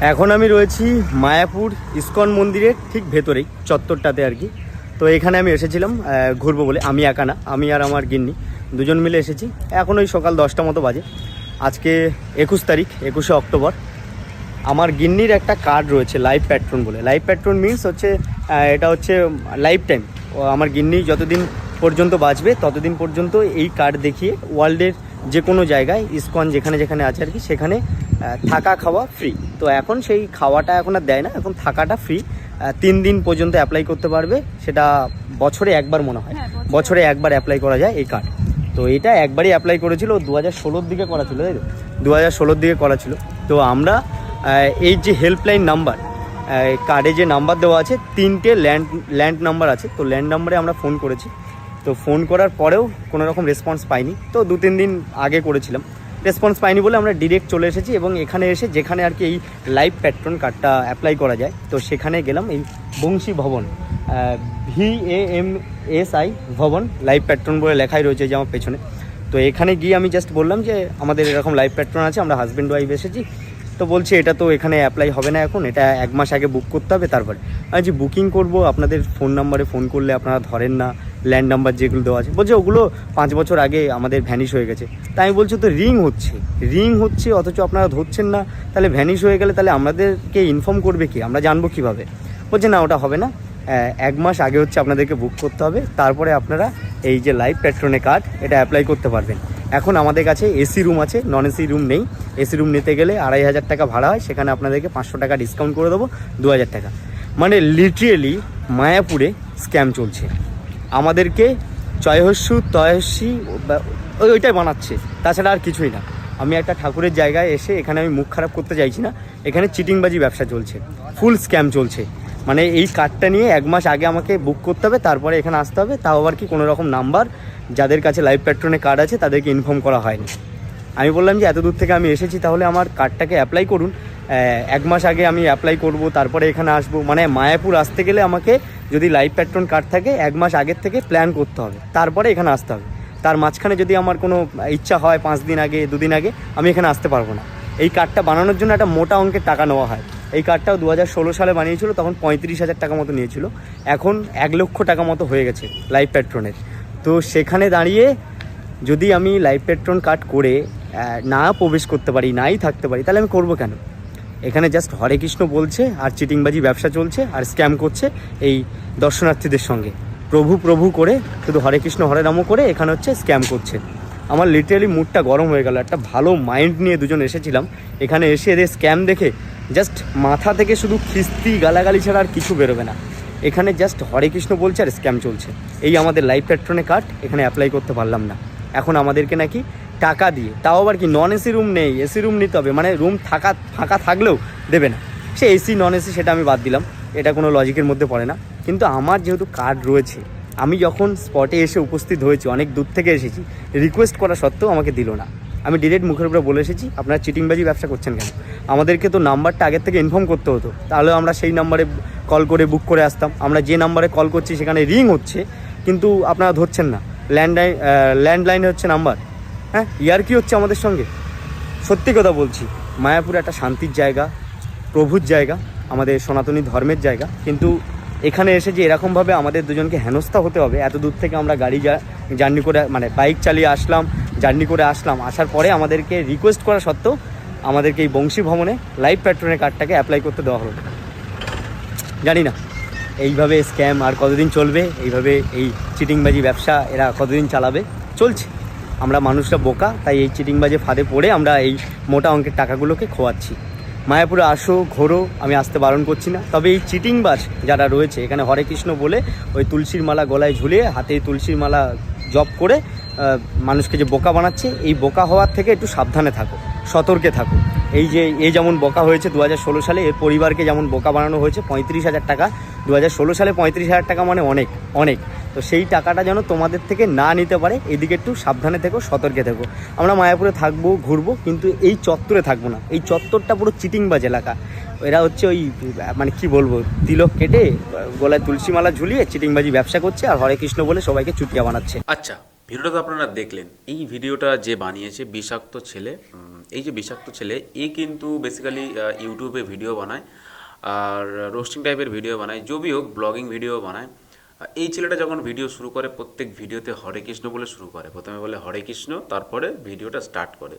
এখন আমি রয়েছি মায়াপুর ইস্কন মন্দিরের ঠিক ভেতরেই, চত্বরটাতে আর কি। তো এখানে আমি এসেছিলাম ঘুরবো বলে। আমি একা না, আমি আর আমার গিন্নি দুজন মিলে এসেছি। এখন ওই সকাল দশটা মতো বাজে। আজকে একুশ তারিখ, একুশে অক্টোবর। আমার গিন্নির একটা কার্ড রয়েছে লাইভ প্যাট্রন বলে। লাইভ প্যাট্রন মিনস হচ্ছে এটা হচ্ছে লাইফ টাইম। আমার গিন্নি যতদিন পর্যন্ত বাঁচবে, ততদিন পর্যন্ত এই কার্ড দেখিয়ে ওয়ার্ল্ডের যে কোনো জায়গায়, ইস্কন যেখানে যেখানে আছে আর কি, সেখানে থাকা খাওয়া ফ্রি তো এখন সেই খাওয়াটা এখন আর দেয় না এখন থাকাটা ফ্রি তিন দিন পর্যন্ত অ্যাপ্লাই করতে পারবে সেটা বছরে একবার মনে হয়। হ্যাঁ, বছরে। বছরে একবার অ্যাপ্লাই করা যায় এই কার্ড তো এটা একবারই অ্যাপ্লাই করেছিল দু হাজার ষোলোর দিকে করা ছিল তাই তো? দু হাজার ষোলোর দিকে করা ছিল। তো আমরা এই যে হেল্পলাইন নাম্বার কার্ডে যে নাম্বার দেওয়া আছে তিনটে ল্যান্ড ল্যান্ড নাম্বার আছে। তো ল্যান্ড নাম্বারে আমরা ফোন করেছি। তো ফোন করার পরেও কোনো রকম রেসপন্স পাইনি। তো দু তিন দিন আগে করেছিলাম। রেসপন্স পাইনি বলে আমরা ডিরেক্ট চলে এসেছি এবং এখানে এসে যেখানে আর কি এই লাইভ প্যাট্রন কার্ডটা অ্যাপ্লাই করা যায়, তো সেখানে গেলাম এই Bangshi Bhaban V A M S I Bhaban life patron বলে লেখাই রয়েছে যে আমার পেছনে। তো এখানে গিয়ে আমি জাস্ট বললাম যে আমাদের এরকম লাইভ প্যাট্রন আছে, আমরা হাজব্যান্ড ওয়াইফ এসেছি, তো বলছে এটা তো এখানে অ্যাপ্লাই হবে না এখন, এটা এক মাস আগে বুক করতে হবে তারপরে। আমি যে বুকিং করব, আপনাদের ফোন নাম্বারে ফোন করলে আপনারা ধরেন না। ল্যান্ড নাম্বার যেগুলো দেওয়া আছে। বলছে ওগুলো পাঁচ বছর আগে আমাদের ভ্যানিশ হয়ে গেছে। তাই আমি বলছি, তো রিং হচ্ছে। রিং হচ্ছে, অথচ আপনারা ধরছেন না। তাহলে ভ্যানিশ হয়ে গেলে তাহলে আমাদেরকে ইনফর্ম করবে কি? আমরা জানব কীভাবে? বলছে, না, ওটা হবে না। এক মাস আগে হচ্ছে আপনাদেরকে বুক করতে হবে। তারপরে আপনারা এই যে লাইভ পেট্রনে কার্ড এটা অ্যাপ্লাই করতে পারবেন। এখন আমাদের কাছে এসি রুম আছে নন এসি রুম নেই। এসি রুম নিতে গেলে আড়াই হাজার টাকা ভাড়া হয়। সেখানে আপনাদেরকে পাঁচশো টাকা ডিসকাউন্ট করে দেবো, দু হাজার টাকা। মানে লিটারেলি মায়াপুরে স্ক্যাম চলছে। আমাদেরকে চয়হস্যু তয়স্যি ওই ওইটাই বানাচ্ছে। তাছাড়া আর কিছুই না। আমি একটা ঠাকুরের জায়গায় এসে এখানে আমি মুখ খারাপ করতে চাইছি না। এখানে চিটিংবাজি ব্যবসা চলছে। ফুল স্ক্যাম চলছে। মানে এই কার্ডটা নিয়ে এক মাস আগে আমাকে বুক করতে হবে, তারপরে এখানে আসতে হবে। তাও আবার কি কোনো রকম নাম্বার? যাদের কাছে লাইভ পেট্রনে কার্ড আছে, তাদেরকে ইনফর্ম করা হয়নি। আমি বললাম যে, এত দূর থেকে আমি এসেছি, তাহলে আমার কার্ডটাকে অ্যাপ্লাই করুন। এক মাস আগে আমি অ্যাপ্লাই করব, তারপরে এখানে আসব। মানে মায়াপুর আসতে গেলে আমাকে যদি লাইভ প্যাট্রন কার্ড থাকে, এক মাস আগের থেকে প্ল্যান করতে হবে। তারপরে এখানে আসতে হবে। তার মাঝখানে যদি আমার কোনো ইচ্ছা হয় পাঁচ দিন আগে, দুদিন আগে, আমি এখানে আসতে পারব না। এই কার্ডটা বানানোর জন্য একটা মোটা অঙ্কের টাকা নেওয়া হয়। এই কার্ডটাও দু হাজার ষোলো সালে বানিয়েছিল, তখন পঁয়ত্রিশ হাজার টাকা মতো নিয়েছিল। এখন এক লক্ষ টাকা মতো হয়ে গেছে লাইভ প্যাট্রনের তো সেখানে দাঁড়িয়ে যদি আমি লাইভ পেট্রন কার্ড করে না প্রবেশ করতে পারি, নাই থাকতে পারি, তাহলে আমি করব কেন? এখানে জাস্ট হরে কৃষ্ণ বলছে আর চিটিংবাজি ব্যবসা চলছে আর স্ক্যাম করছে এই দর্শনার্থীদের সঙ্গে। প্রভু প্রভু করে, শুধু হরে কৃষ্ণ, হরে রামও করে এখানে হচ্ছে স্ক্যাম করছে। আমার লিটারালি মুডটা গরম হয়ে গেল, একটা ভালো মাইন্ড নিয়ে দুজন এসেছিলাম। এখানে এসে এদের স্ক্যাম দেখে জাস্ট মাথা থেকে শুধু খিস্তি, গালাগালি ছাড়া আর কিছু বেরোবে না। এখানে জাস্ট হরে কৃষ্ণ বলছে আর স্ক্যাম চলছে। এই আমাদের লাইফ পেট্রনে কার্ড এখানে অ্যাপ্লাই করতে পারলাম না। এখন আমাদেরকে নাকি টাকা দিয়ে, তাও আবার কি নন এসি রুম নেই এসি রুম নিতে হবে মানে রুম থাকা, ফাঁকা থাকলেও দেবে না। সে এসি নন এসি সেটা আমি বাদ দিলাম, এটা কোনো লজিকের মধ্যে পড়ে না। কিন্তু আমার যেহেতু কার্ড রয়েছে, আমি যখন স্পটে এসে উপস্থিত হয়েছি, অনেক দূর থেকে এসেছি রিকোয়েস্ট করা সত্ত্বেও আমাকে দিল না। আমি ডিরেক্ট মুখের উপরে বলে এসেছি, আপনারা চিটিংবাজি ব্যবসা করছেন কেন? আমাদেরকে তো নাম্বারটা আগের থেকে ইনফর্ম করতে হতো, তাহলে আমরা সেই নাম্বারে কল করে বুক করে আসতাম। আমরা যে নাম্বারে কল করছি, সেখানে রিং হচ্ছে, কিন্তু আপনারা ধরছেন না। ল্যান্ডলাইন ল্যান্ডলাইনে হচ্ছে নাম্বার হ্যাঁ ইয়ার কি হচ্ছে আমাদের সঙ্গে। সত্যি কথা বলছি, মায়াপুর একটা শান্তির জায়গা, প্রভুর জায়গা, আমাদের সনাতনী ধর্মের জায়গা। কিন্তু এখানে এসে যে এরকমভাবে আমাদের দুজনকে হেনস্থা হতে হবে, এত দূর থেকে আমরা গাড়ি যা জার্নি করে মানে বাইক চালিয়ে আসলাম, জার্নি করে আসলাম, আসার পরে আমাদেরকে রিকোয়েস্ট করা সত্ত্বেও আমাদেরকে এই বংশী ভবনে লাইভ প্যাট্রনের কার্ডটাকে অ্যাপ্লাই করতে দেওয়া হলো। জানি না, এইভাবে স্ক্যাম আর কতদিন চলবে, এইভাবে এই চিটিংবাজি ব্যবসা এরা কতদিন চালাবে, চলছে। আমরা মানুষরা বোকা, তাই এই চিটিংবাজে ফাঁদে পড়ে আমরা এই মোটা অঙ্কের টাকাগুলোকে খোয়াচ্ছি। মায়াপুরে আসো, ঘোরো, আমি আসতে বারণ করছি না। তবে এই চিটিংবাজ যারা রয়েছে, এখানে হরে কৃষ্ণ বলে ওই তুলসীর মালা গলায় ঝুলিয়ে হাতে তুলসীর মালা জপ করে মানুষকে যে বোকা বানাচ্ছে, এই বোকা হওয়ার থেকে একটু সাবধানে থাকো, সতর্কে থাকো। এই যে, এ যেমন বোকা হয়েছে দু হাজার ষোলো সালে, এর পরিবারকে যেমন বোকা বানানো হয়েছে পঁয়ত্রিশ হাজার টাকা দু হাজার ষোলো সালে পঁয়ত্রিশ হাজার টাকা মানে অনেক অনেক। তো সেই টাকাটা যেন তোমাদের থেকে না নিতে পারে, এদিকে একটু সাবধানে থেকো, সতর্কে থেকো। আমরা মায়াপুরে থাকব, ঘুরবো, কিন্তু এই চত্বরে থাকব না। এই চত্বরটা পুরো চিটিংবাজ এলাকা। এরা হচ্ছে ওই মানে কি বলব, তিলক কেটে, গলায় তুলসী মালা ঝুলিয়ে চিটিংবাজি ব্যবসা করছে আর হরে কৃষ্ণ বলে সবাইকে চুটিয়া বানাচ্ছে। আচ্ছা ভিডিওটা তো আপনারা দেখলেন। এই ভিডিওটা যে বানিয়েছে বিষাক্ত ছেলে এই যে বিষাক্ত ছেলে, এ কিন্তু বেসিক্যালি ইউটিউবে ভিডিও বানায় আর রোস্টিং টাইপের ভিডিও বানায়। যবি হোক ব্লগিং ভিডিও বানায় এই ছেলেটা যখন ভিডিও শুরু করে, প্রত্যেক ভিডিওতে হরে কৃষ্ণ বলে শুরু করে। প্রথমে বলে হরে কৃষ্ণ, তারপরে ভিডিওটা স্টার্ট করে।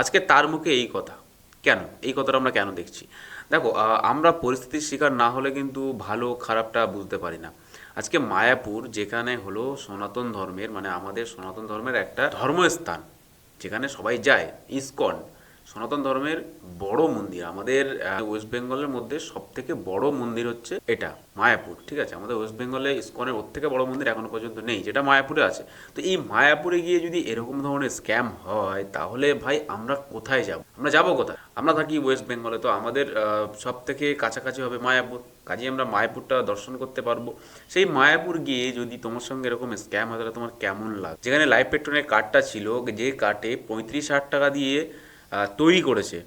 আজকে তার মুখে এই কথা। কেন? এই কথাটা আমরা কেন দেখছি? দেখো আমরা পরিস্থিতির শিকার না হলে কিন্তু ভালো খারাপটা বুঝতে পারি না। আজকে মায়াপুর, যেখানে হলো সনাতন ধর্মের মানে আমাদের সনাতন ধর্মের একটা ধর্মস্থান, যেখানে সবাই যায়, ইসকন। সনাতন ধর্মের বড় মন্দির। আমাদের ওয়েস্ট বেঙ্গলের মধ্যে সব থেকে বড় মন্দির হচ্ছে এটা, মায়াপুর, ঠিক আছে? আমাদের ওয়েস্ট বেঙ্গলে ইসকনের ওর থেকে বড় মন্দির এখনও পর্যন্ত নেই, যেটা মায়াপুরে আছে। তো এই মায়াপুরে গিয়ে যদি এরকম ধরনের স্ক্যাম হয়, তাহলে ভাই আমরা কোথায় যাব? আমরা যাব কোথায়? আমরা থাকি ওয়েস্ট বেঙ্গলে তো আমাদের সব থেকে কাছাকাছি হবে মায়াপুর। কাজে আমরা মায়াপুরটা দর্শন করতে পারব। সেই মায়াপুর গিয়ে যদি তোমার সঙ্গে এরকম স্ক্যাম হয়, তাহলে তোমার কেমন লাগে যেখানে লাইফ পেট্রোনের কার্ডটা ছিল, যে কার্ডে পঁয়ত্রিশ হাজার টাকা দিয়ে তৈরি করেছে।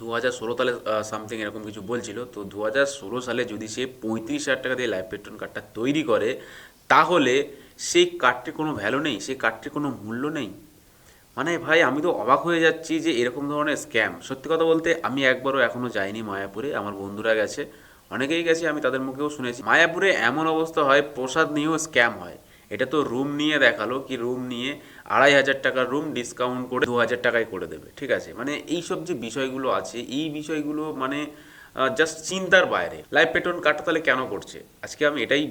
দু হাজার ষোলো সালে সামথিং এরকম কিছু বলছিল। তো দু হাজার ষোলো সালে যদি সে পঁয়ত্রিশ হাজার টাকা দিয়ে লাইফ পেট্রোল কার্ডটা তৈরি করে, তাহলে সেই কার্ডটির কোনো ভ্যালু নেই, সেই কার্ডটির কোনো মূল্য নেই। মানে ভাই, আমি তো অবাক হয়ে যাচ্ছি যে এরকম ধরনের স্ক্যাম সত্যি কথা বলতে, আমি একবারও এখনও যাইনি মায়াপুরে, আমার বন্ধুরা গেছে। অনেকেই গেছে, আমি তাদের মুখেও শুনেছি। মায়াপুরে এমন অবস্থা হয়, প্রসাদ নিয়েও স্ক্যাম হয়। এটা তো রুম নিয়ে দেখাল কি রুম নিয়ে আড়াই হাজার টাকার রুম ডিসকাউন্ট করে দু হাজার টাকায় করে দেবে, ঠিক আছে? মানে এইসব যে বিষয়গুলো আছে, এই বিষয়গুলো মানে জাস্ট চিন্তার বাইরে। লাইফ পেট্রোল কাটটা তাহলে কেন করছে? আজকে আমি এটাই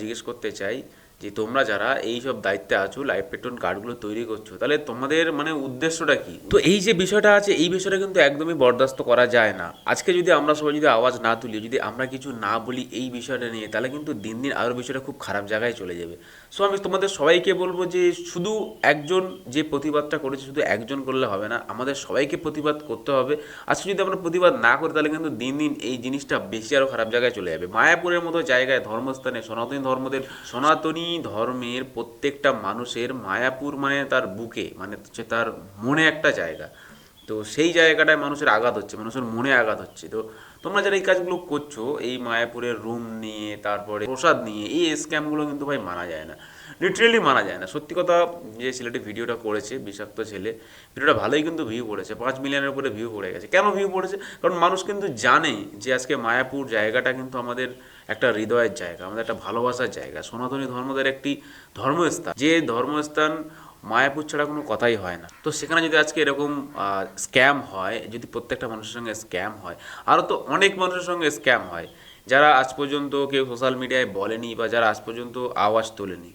জিজ্ঞেস করতে চাই যে তোমরা যারা এই সব দায়িত্বে আছো লাইফ পেট্রোল কার্ডগুলো তৈরি করছ, তাহলে তোমাদের মানে উদ্দেশ্যটা কি? তো এই যে বিষয়টা আছে, এই বিষয়টা কিন্তু একদমই বরদাস্ত করা যায় না। আজকে যদি আমরা সবাই যদি আওয়াজ না তুলি, যদি আমরা কিছু না বলি এই বিষয়টা নিয়ে, তাহলে কিন্তু দিন দিন আরও বিষয়টা খুব খারাপ জায়গায় চলে যাবে। সো আমি তোমাদের সবাইকে বলব যে শুধু একজন যে প্রতিবাদটা করেছে, শুধু একজন করলে হবে না, আমাদের সবাইকে প্রতিবাদ করতে হবে। আজকে যদি আমরা প্রতিবাদ না করি, তাহলে কিন্তু দিন দিন এই জিনিসটা বেশি আরও খারাপ জায়গায় চলে যাবে। মায়াপুরের মতো জায়গায় ধর্মস্থানে, সনাতনী ধর্মদের, সনাতনী ধর্মের প্রত্যেকটা মানুষের মায়াপুর মানে তার বুকে মানে হচ্ছে তার মনে একটা জায়গা। তো সেই জায়গাটায় মানুষের আঘাত হচ্ছে, মানুষের মনে আঘাত হচ্ছে। তো তোমরা যারা এই কাজগুলো করছ, এই মায়াপুরের রুম নিয়ে, তারপরে প্রসাদ নিয়ে, এই স্ক্যামগুলো কিন্তু ভাই মানা যায় না। লিটারেলি মানা যায় না। সত্যি কথা, যে ছেলেটি ভিডিওটা করেছে, বিষাক্ত ছেলে, ভিডিওটা ভালোই কিন্তু ভিউ পড়েছে পাঁচ মিলিয়নের উপরে ভিউ পড়ে গেছে। কেন ভিউ পড়েছে? কারণ মানুষ কিন্তু জানে যে আজকে মায়াপুর জায়গাটা কিন্তু আমাদের একটা হৃদয়ের জায়গা, আমাদের একটা ভালোবাসার জায়গা। সনাতনী ধর্মদের একটি ধর্মস্থান। যে ধর্মস্থান মায়াপুর ছাড়া কোনো কথাই হয় না। তো সেখানে যদি আজকে এরকম স্ক্যাম হয়, যদি প্রত্যেকটা মানুষের সঙ্গে স্ক্যাম হয় আরও তো অনেক মানুষের সঙ্গে স্ক্যাম হয়, যারা আজ পর্যন্ত কেউ সোশ্যাল মিডিয়ায় বলেনি বা যারা আজ পর্যন্ত আওয়াজ তোলেনি।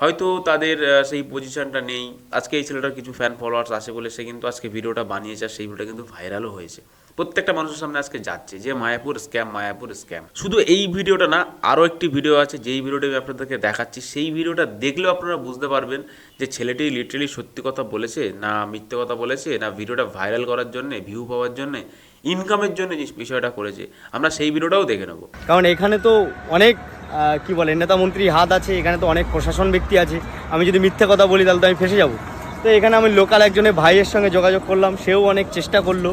হয়তো তাদের সেই পজিশনটা নেই। আজকে এই ছেলেটার কিছু ফ্যান ফলোয়ার্স আছে বলে সে কিন্তু আজকে ভিডিওটা বানিয়েছে, আর সেই ভিডিওটা কিন্তু ভাইরালও হয়েছে। প্রত্যেকটা মানুষের সামনে আজকে যাচ্ছে, যে মায়াপুর স্ক্যাম মায়াপুর স্ক্যাম শুধু এই ভিডিওটা না আরও একটি ভিডিও আছে, যেই ভিডিওটা আমি আপনাদেরকে দেখাচ্ছি, সেই ভিডিওটা দেখলেও আপনারা বুঝতে পারবেন যে ছেলেটি লিটারেলি সত্যি কথা বলেছে, না মিথ্যে কথা বলেছে, না ভিডিওটা ভাইরাল করার জন্য ভিউ পাওয়ার জন্য ইনকামের জন্য যে বিষয়টা করেছে। আমরা সেই ভিডিওটাও দেখে নেব। কারণ এখানে তো অনেক কি বলে, নেতা মন্ত্রী হাত আছে, এখানে তো অনেক প্রশাসন ব্যক্তি আছে। আমি যদি মিথ্যে কথা বলি, তাহলে তো আমি ফেসে যাব। তো এখানে আমি লোকাল একজনের ভাইয়ের সঙ্গে যোগাযোগ করলাম, সেও অনেক চেষ্টা করল।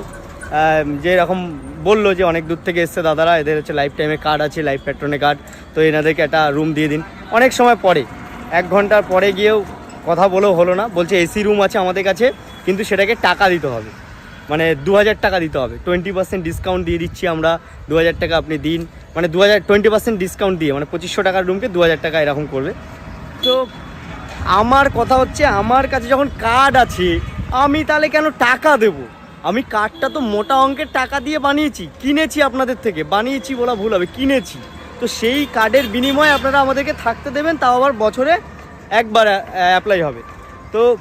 আহ, যে এরকম বলল যে অনেক দূর থেকে এসছে দাদারা এদের হচ্ছে লাইফ টাইমে কার্ড আছে লাইফ পেট্রোনে কার্ড তো এনাদেরকে একটা রুম দিয়ে দিন। অনেক সময় পরে এক ঘণ্টার পরে গিয়েও কথা বলেও হলো না। বলছে এসি রুম আছে আমাদের কাছে কিন্তু সেটাকে টাকা দিতে হবে। মানে দু হাজার টাকা দিতে হবে। টোয়েন্টি পার্সেন্ট ডিসকাউন্ট দিয়ে দিচ্ছি আমরা দু হাজার টাকা আপনি দিন। মানে দু হাজার টোয়েন্টি পার্সেন্ট ডিসকাউন্ট দিয়ে মানে পঁচিশশো টাকার রুমকে দু হাজার টাকা এরকম করবে। তো আমার কথা হচ্ছে আমার কাছে যখন কার্ড আছে আমি তাহলে কেন টাকা দেব? আমি কার্ডটা তো মোটা অঙ্কের টাকা দিয়ে বানিয়েছি, কিনেছি আপনাদের থেকে, বানিয়েছি বলা ভুল হবে, কিনেছি। তো সেই কার্ডের বিনিময়ে আপনারা আমাদেরকে থাকতে দেবেন, তাও আবার বছরে একবার অ্যাপ্লাই হবে। তো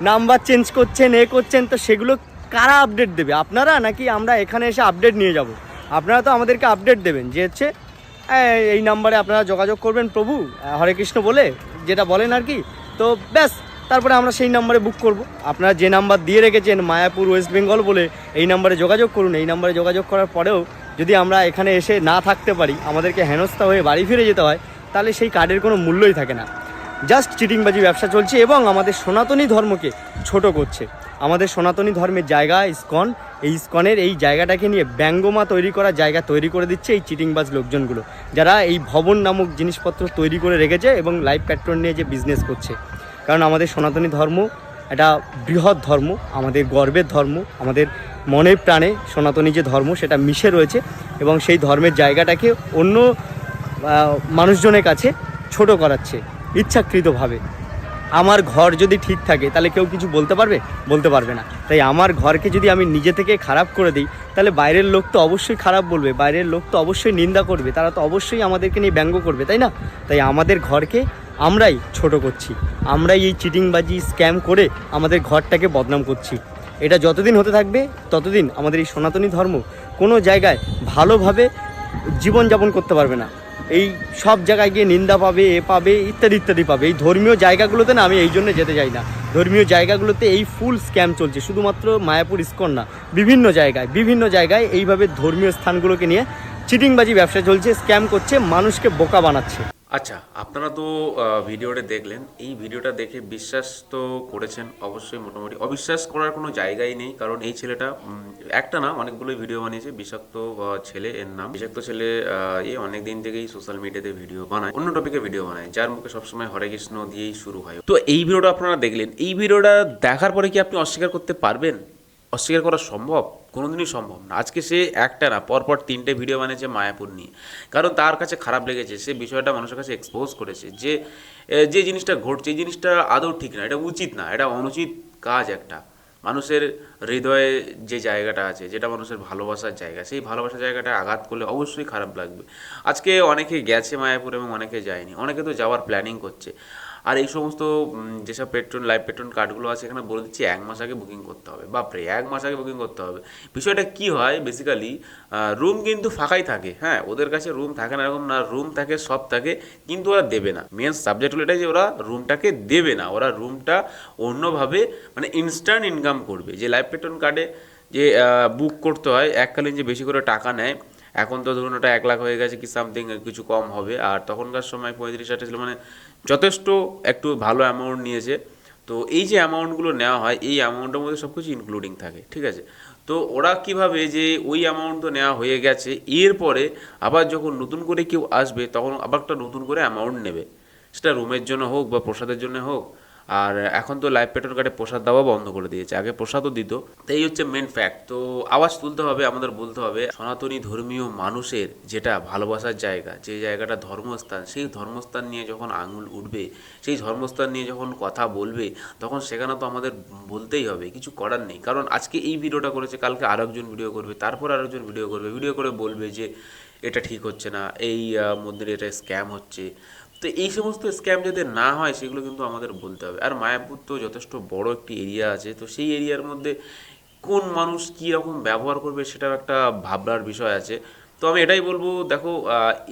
নাম্বার চেঞ্জ করছেন, এ করছেন, তো সেগুলো কারা আপডেট দেবে? আপনারা নাকি আমরা এখানে এসে আপডেট নিয়ে যাব? আপনারা তো আমাদেরকে আপডেট দেবেন, যে হচ্ছে, "এই- নাম্বারে আপনারা যোগাযোগ করবেন প্রভু হরে কৃষ্ণ বলে, যেটা বলেন আর কি। তো ব্যাস তারপরে আমরা সেই নাম্বারে বুক করব। আপনারা যে নাম্বার দিয়ে রেখেছেন মায়াপুর ওয়েস্ট বেঙ্গল বলে, এই নাম্বারে যোগাযোগ করুন। এই নাম্বারে যোগাযোগ করার পরেও যদি আমরা এখানে এসে না থাকতে পারি, আমাদেরকে হেনস্থা হয়ে বাড়ি ফিরে যেতে হয়, তাহলে সেই কার্ডের কোনো মূল্যই থাকে না। জাস্ট চিটিংবাজি ব্যবসা চলছে এবং আমাদের সনাতনী ধর্মকে ছোট করছে। আমাদের সনাতনী ধর্মের জায়গা ইস্কন। এই ইস্কনের এই জায়গাটাকে নিয়ে ব্যঙ্গমা তৈরি করা জায়গা তৈরি করে দিচ্ছে এই চিটিংবাজ লোকজনগুলো। যারা এই ভবন নামক জিনিসপত্র তৈরি করে রেখেছে এবং লাইফ প্যাট্রন নিয়ে যে বিজনেস করছে। কারণ আমাদের সনাতনী ধর্ম একটা বৃহৎ ধর্ম, আমাদের গর্বের ধর্ম, আমাদের মনের প্রাণে সনাতনী যে ধর্ম সেটা মিশে রয়েছে এবং সেই ধর্মের জায়গাটাকে অন্য মানুষজনের কাছে ছোট করাচ্ছে ইচ্ছাকৃতভাবে। আমার ঘর যদি ঠিক থাকে তাহলে কেউ কিছু বলতে পারবে? বলতে পারবে না। তাই আমার ঘরকে যদি আমি নিজে থেকে খারাপ করে দিই, তাহলে বাইরের লোক তো অবশ্যই খারাপ বলবে, বাইরের লোক তো অবশ্যই নিন্দা করবে, তারা তো অবশ্যই আমাদেরকে নিয়ে ব্যঙ্গ করবে, তাই না? তাই আমাদের ঘরকে আমরাই ছোট করছি। আমরাই এই চিটিংবাজি স্ক্যাম করে আমাদের ঘরটাকে বদনাম করছি। এটা যতদিন হতে থাকবে, ততদিন আমাদের এই সনাতনী ধর্ম কোনো জায়গায় ভালোভাবে জীবনযাপন করতে পারবে না। এই সব জায়গায় গিয়ে নিন্দা পাবে, এ পাবে, ইত্যাদি ইত্যাদি পাবে। এই ধর্মীয় জায়গাগুলোতে না আমি এই জন্য যেতে চাই না। ধর্মীয় জায়গাগুলোতে এই ফুল স্ক্যাম চলছে। শুধুমাত্র মায়াপুর ইস্কন না, বিভিন্ন জায়গায় বিভিন্ন জায়গায় এইভাবে ধর্মীয় স্থানগুলোকে নিয়ে চিটিংবাজি ব্যবসা চলছে স্ক্যাম করছে, মানুষকে বোকা বানাচ্ছে। আচ্ছা আপনারা তো ভিডিওটা দেখলেন। এই ভিডিওটা দেখে বিশ্বাস তো করেছেন অবশ্যই মোটামুটি। অবিশ্বাস করার কোনো জায়গাই নেই কারণ এই ছেলেটা একটা না অনেকগুলোই ভিডিও বানিয়েছে। বিষাক্ত ছেলে এর নাম। বিষাক্ত ছেলে আহ, এ অনেক দিন থেকেই সোশ্যাল মিডিয়াতে ভিডিও বানায়। অন্য টপিকে ভিডিও বানায় যার মুখে সবসময় হরে কৃষ্ণ দিয়েই শুরু হয়। তো এই ভিডিওটা আপনারা দেখলেন। এই ভিডিওটা দেখার পরে কি আপনি অস্বীকার করতে পারবেন? অস্বীকার করা সম্ভব? কোনোদিনই সম্ভব না। আজকে সে একটা না, পরপর তিনটে ভিডিও বানিয়েছে মায়াপুর নিয়ে। কারণ তার কাছে খারাপ লেগেছে, সে বিষয়টা মানুষের কাছে এক্সপোজ করেছে যে যে জিনিসটা ঘটছে, এই জিনিসটা আদৌ ঠিক না, এটা উচিত না, এটা অনুচিত কাজ একটা। মানুষের হৃদয়ে যে জায়গাটা আছে, যেটা মানুষের ভালোবাসার জায়গা, সেই ভালোবাসার জায়গাটা আঘাত করলে অবশ্যই খারাপ লাগবে। আজকে অনেকে গেছে মায়াপুর এবং অনেকে যায়নি, অনেকে তো যাওয়ার প্ল্যানিং করছে। আর এই সমস্ত যেসব পেট্রোল, লাইভ পেট্রোল কার্ডগুলো আছে, এখানে বলে দিচ্ছি এক মাস আগে বুকিং করতে হবে। বাপরে, এক মাস আগে বুকিং করতে হবে। বিষয়টা কি হয় বেসিক্যালি রুম কিন্তু ফাঁকাই থাকে হ্যাঁ? ওদের কাছে রুম থাকে না এরকম না রুম থাকে, সব থাকে, কিন্তু ওরা দেবে না। মেন সাবজেক্ট হলো এটাই যে ওরা রুমটাকে দেবে না। ওরা রুমটা অন্যভাবে মানে ইনস্ট্যান্ট ইনকাম করবে। যে লাইভ পেট্রোল কার্ডে যে বুক করতে হয়, এককালীন যে বেশি করে টাকা নেয় এখন তো ধরুন ওটা এক লাখ হয়ে গেছে কি সামথিং কিছু কম হবে। আর তখনকার সময় পঁয়ত্রিশ আঠাশ ছিল মানে যথেষ্ট একটু ভালো অ্যামাউন্ট নিয়েছে। তো এই যে অ্যামাউন্টগুলো নেওয়া হয়, এই অ্যামাউন্টের মধ্যে সব কিছু ইনক্লুডিং থাকে, ঠিক আছে? তো ওরা কীভাবে যে ওই অ্যামাউন্ট তো নেওয়া হয়ে গেছে, এরপরে আবার যখন নতুন করে কেউ আসবে, তখন আবার একটা নতুন করে অ্যামাউন্ট নেবে। সেটা রুমের জন্য হোক বা প্রসাদের জন্য হোক আর এখন তো লাইভ পেট্রোল কার্ডে প্রসাদ দেওয়া বন্ধ করে দিয়েছে। আগে প্রসাদও দিত। তো এই হচ্ছে মেন ফ্যাক্ট তো আওয়াজ তুলতে হবে, আমাদের বলতে হবে, সনাতনী ধর্মীয় মানুষের যেটা ভালোবাসার জায়গা, যে জায়গাটা ধর্মস্থান, সেই ধর্মস্থান নিয়ে যখন আঙুল উঠবে, সেই ধর্মস্থান নিয়ে যখন কথা বলবে, তখন সেখানে তো আমাদের বলতেই হবে, কিছু করার নেই। কারণ আজকে এই ভিডিওটা করেছে, কালকে আরেকজন ভিডিও করবে, তারপর আরেকজন ভিডিও করবে ভিডিও করে বলবে যে এটা ঠিক হচ্ছে না, এই মন্দিরে এটা স্ক্যাম হচ্ছে। তো এই সমস্ত স্ক্যাম যাতে না হয়, সেগুলো কিন্তু আমাদের বলতে হবে। আর মায়াপুর তো যথেষ্ট বড় একটি এরিয়া আছে, তো সেই এরিয়ার মধ্যে কোন মানুষ কী রকম ব্যবহার করবে সেটাও একটা ভাবনার বিষয় আছে। তো আমি এটাই বলব, দেখো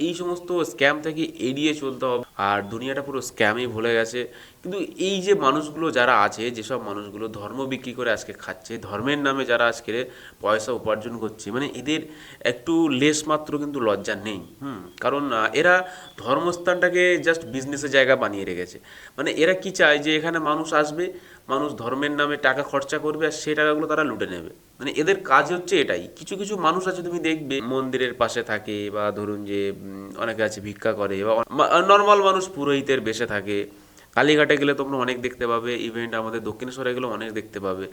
এই সমস্ত স্ক্যাম থেকে এড়িয়ে চলতে হবে। আর দুনিয়াটা পুরো স্ক্যামই ভুলে গেছে। কিন্তু এই যে মানুষগুলো যারা আছে, যেসব মানুষগুলো ধর্ম বিক্রি করে আজকে খাচ্ছে, ধর্মের নামে যারা আজকে পয়সা উপার্জন করছে মানে এদের একটু লেশ মাত্র কিন্তু লজ্জা নেই, হুম? কারণ এরা ধর্মস্থানটাকে জাস্ট বিজনেসের জায়গা বানিয়ে রেখেছে। মানে এরা কি চায় যে এখানে মানুষ আসবে মানুষ ধর্মের নামে টাকা খরচা করবে আর সেই টাকাগুলো তারা লুটে নেবে। মানে এদের কাজ হচ্ছে এটাই। কিছু কিছু মানুষ আছে তুমি দেখবে, মন্দিরের পাশে থাকে বা ধরুন যে অনেকে আছে ভিক্ষা করে বা নর্মাল মানুষ পুরোহিতের বেশে থাকে। কালীঘাটে গেলে তোমরা অনেক দেখতে পাবে ইভেন্ট আমাদের দক্ষিণেশ্বরে গেলেও অনেক দেখতে পাবে।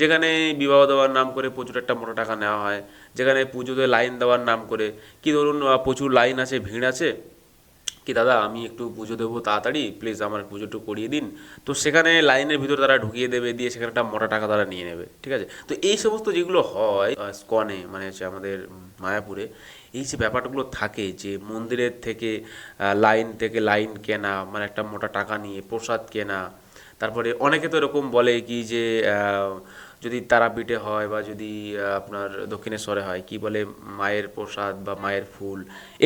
যেখানে বিবাহ দেওয়ার নাম করে প্রচুর একটা মোটা টাকা নেওয়া হয়, যেখানে পুজোতে লাইন দেওয়ার নাম করে। কি ধরুন প্রচুর লাইন আছে, ভিড় আছে কি দাদা, আমি একটু পুজো দেবো তাড়াতাড়ি প্লিজ আমার পুজোটা করিয়ে দিন। তো সেখানে লাইনের ভিতরে তারা ঢুকিয়ে দেবে, দিয়ে সেখানে একটা মোটা টাকা তারা নিয়ে নেবে, ঠিক আছে? তো এই সমস্ত যেগুলো হয় স্কনে মানে হচ্ছে আমাদের মায়াপুরে, এই যে ব্যাপারগুলো থাকে যে মন্দিরের থেকে লাইন থেকে লাইন কেনা মানে একটা মোটা টাকা নিয়ে প্রসাদ কেনা, তারপরে অনেকে তো এরকম বলে কি যে যদি তারাপীঠে হয় বা যদি আপনার দক্ষিণেশ্বরে হয়, কি বলে, মায়ের প্রসাদ বা মায়ের ফুল,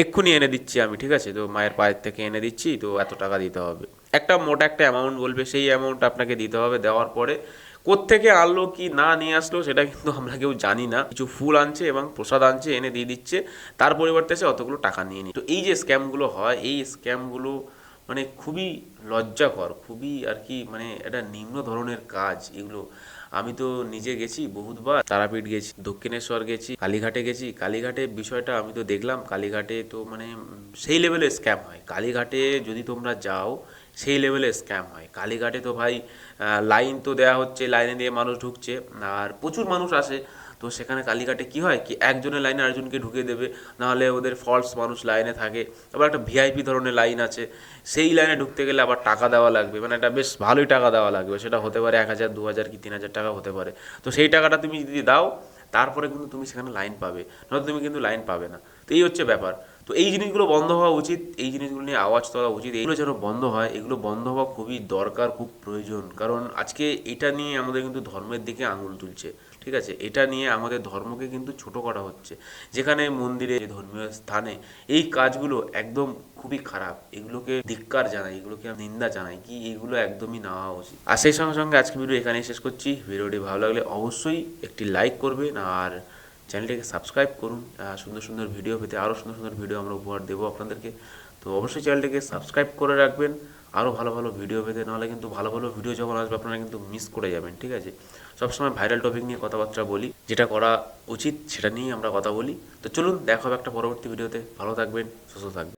এক্ষুনি এনে দিচ্ছি আমি, ঠিক আছে? তো মায়ের পায়ের থেকে এনে দিচ্ছি, তো এত টাকা দিতে হবে। একটা মোটা একটা অ্যামাউন্ট বলবে, সেই অ্যামাউন্ট আপনাকে দিতে হবে, দেওয়ার পরে কোত্থেকে আনলো, কি না নিয়ে আসলো, সেটা কিন্তু আমরা কেউ জানি না। কিছু ফুল আনছে এবং প্রসাদ আনছে, এনে দিয়ে দিচ্ছে, তার পরিবর্তে সে অতগুলো টাকা নিয়ে নি তো এই যে স্ক্যামগুলো হয়, এই স্ক্যামগুলো মানে খুবই লজ্জাকর, খুবই আর কি মানে এটা নিম্ন ধরনের কাজ এগুলো। আমি তো নিজে গেছি বহুতবার। তারাপীঠ গেছি, দক্ষিণেশ্বর গেছি, কালীঘাটে গেছি। কালীঘাটে বিষয়টা আমি তো দেখলাম, কালীঘাটে তো মানে সেই লেভেলে স্ক্যাম হয়। কালীঘাটে যদি তোমরা যাও, সেই লেভেলে স্ক্যাম হয়। কালীঘাটে তো ভাই লাইন তো দেওয়া হচ্ছে লাইনে দিয়ে মানুষ ঢুকছে। আর প্রচুর মানুষ আসে। তো সেখানে কালীঘাটে কি হয় কি একজনের লাইনে আরেকজনকে ঢুকিয়ে দেবে, নাহলে ওদের ফলস মানুষ লাইনে থাকে। আবার একটা ভিআইপি ধরনের লাইন আছে, সেই লাইনে ঢুকতে গেলে আবার টাকা দেওয়া লাগবে। মানে একটা বেশ ভালোই টাকা দেওয়া লাগবে, সেটা হতে পারে এক হাজার, দু হাজার কি তিন হাজার টাকা হতে পারে। তো সেই টাকাটা তুমি যদি দাও, তারপরে কিন্তু তুমি সেখানে লাইন পাবে, নয়তো তুমি কিন্তু লাইন পাবে না। তো এই হচ্ছে ব্যাপার। তো এই জিনিসগুলো বন্ধ হওয়া উচিত, এই জিনিসগুলো নিয়ে আওয়াজ তোলা উচিত। এগুলো যেন বন্ধ হয়, এগুলো বন্ধ হওয়া খুবই দরকার, খুব প্রয়োজন। কারণ আজকে এটা নিয়ে আমাদের কিন্তু ধর্মের দিকে আঙুল তুলছে। ঠিক আছে? এটা নিয়ে আমাদের ধর্মকে কিন্তু ছোট করা হচ্ছে। যেখানে মন্দিরে, ধর্মীয় স্থানে এই কাজগুলো একদম খুবই খারাপ। এগুলোকে ধিক্কার জানাই, এগুলোকে নিন্দা জানাই কি এগুলো একদমই না হওয়া উচিত। আর সেই সঙ্গে সঙ্গে আজকে ভিডিও এখানেই শেষ করছি। ভিডিওটি ভালো লাগলে অবশ্যই একটি লাইক করবেন আর চ্যানেলটিকে সাবস্ক্রাইব করুন। সুন্দর সুন্দর ভিডিও পেতে আরও সুন্দর সুন্দর ভিডিও আমরা উপহার দেবো আপনাদেরকে। তো অবশ্যই চ্যানেলটিকে সাবস্ক্রাইব করে রাখবেন। আরও ভালো ভালো ভিডিও পেতে, নাহলে কিন্তু ভালো ভালো ভিডিও যখন আসবে আপনারা কিন্তু মিস করে যাবেন, ঠিক আছে? সবসময় ভাইরাল টপিক নিয়ে কথাবার্তা বলি, যেটা করা উচিত সেটা নিয়েই আমরা কথা বলি। তো চলুন, দেখা হবে একটা পরবর্তী ভিডিওতে ভালো থাকবেন, সুস্থ থাকবেন।